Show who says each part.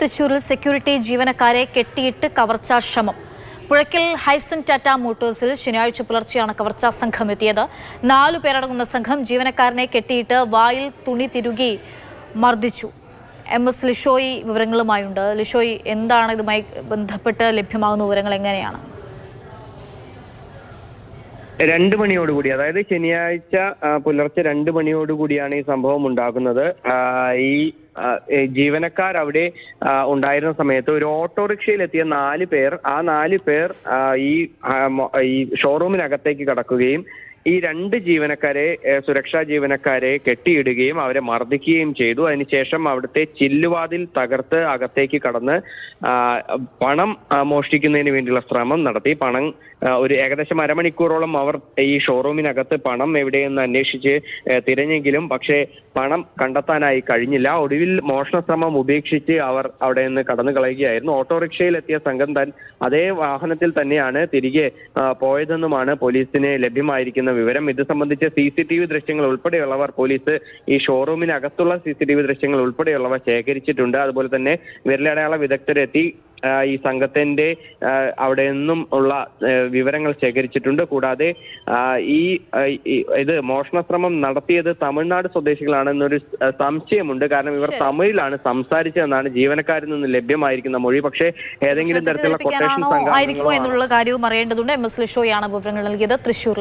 Speaker 1: തൃശൂരിൽ സെക്യൂരിറ്റി ജീവനക്കാരെ കെട്ടിയിട്ട് കവർച്ചാ ശ്രമം. പുഴയ്ക്കൽ ഹൈസൺ ടാറ്റ മോട്ടോഴ്സിൽ ശനിയാഴ്ച പുലർച്ചെയാണ് കവർച്ചാ സംഘം എത്തിയത്. നാലു പേരടങ്ങുന്ന സംഘം ജീവനക്കാരനെ കെട്ടിയിട്ട് വായിൽ തുണി തിരുകി മർദ്ദിച്ചു. എം എസ് ലിഷോയി വിവരങ്ങളുമായുണ്ട്. ലിഷോയി എന്താണ് ഇതുമായി ബന്ധപ്പെട്ട് ലഭ്യമാകുന്ന വിവരങ്ങൾ എങ്ങനെയാണ്?
Speaker 2: രണ്ട് മണിയോടുകൂടി അതായത് ശനിയാഴ്ച പുലർച്ചെ രണ്ട് മണിയോടുകൂടിയാണ് ഈ സംഭവം ഉണ്ടാകുന്നത്. ഈ ജീവനക്കാർ അവിടെ ഉണ്ടായിരുന്ന സമയത്ത് ഒരു ഓട്ടോറിക്ഷയിൽ നാല് പേർ ആ നാല് പേർ ഈ ഷോറൂമിനകത്തേക്ക് കടക്കുകയും ഈ രണ്ട് ജീവനക്കാരെ സുരക്ഷാ ജീവനക്കാരെ കെട്ടിയിടുകയും അവരെ മർദ്ദിക്കുകയും ചെയ്തു. അതിനുശേഷം അവിടുത്തെ ചില്ലുവാതിൽ തകർത്ത് അകത്തേക്ക് കടന്ന് പണം മോഷ്ടിക്കുന്നതിന് വേണ്ടിയുള്ള ശ്രമം നടത്തി. പണം ഒരു ഏകദേശം അരമണിക്കൂറോളം അവർ ഈ ഷോറൂമിനകത്ത് പണം എവിടെയെന്ന് അന്വേഷിച്ച് തിരഞ്ഞെങ്കിലും പക്ഷേ പണം കണ്ടെത്താനായി കഴിഞ്ഞില്ല. ഒടുവിൽ മോഷണ ശ്രമം ഉപേക്ഷിച്ച് അവർ അവിടെ നിന്ന് കടന്നു കളയുകയായിരുന്നു. ഓട്ടോറിക്ഷയിൽ എത്തിയ സംഘം താൻ അതേ വാഹനത്തിൽ തന്നെയാണ് തിരികെ പോയതെന്നുമാണ് പോലീസിന് ലഭ്യമായിരിക്കുന്ന വിവരം ഇത് സംബന്ധിച്ച് സി സി ടി വി ദൃശ്യങ്ങൾ ഉൾപ്പെടെയുള്ളവർ പോലീസ് ഈ ഷോറൂമിനകത്തുള്ള സി സി ടി വി ദൃശ്യങ്ങൾ ഉൾപ്പെടെയുള്ളവ ശേഖരിച്ചിട്ടുണ്ട്. അതുപോലെ തന്നെ വിരലടയാള വിദഗ്ധരെത്തി ഈ സംഘത്തിന്റെ അവിടെ നിന്നും ഉള്ള വിവരങ്ങൾ ശേഖരിച്ചിട്ടുണ്ട്. കൂടാതെ ഈ ഇത് മോഷണ ശ്രമം നടത്തിയത് തമിഴ്നാട് സ്വദേശികളാണെന്നൊരു സംശയമുണ്ട്. കാരണം ഇവർ തമിഴിലാണ് സംസാരിച്ചതെന്നാണ് ജീവനക്കാരിൽ നിന്ന് ലഭ്യമായിരിക്കുന്ന മൊഴി. പക്ഷേ ഏതെങ്കിലും തരത്തിലുള്ള കൊട്ടേഷൻ സംഘം
Speaker 1: എന്നുള്ള കാര്യവും അറിയേണ്ടതുണ്ട്. എം എസ് ലിഷോയാണ് വിവരങ്ങൾ നൽകിയത്. തൃശൂർ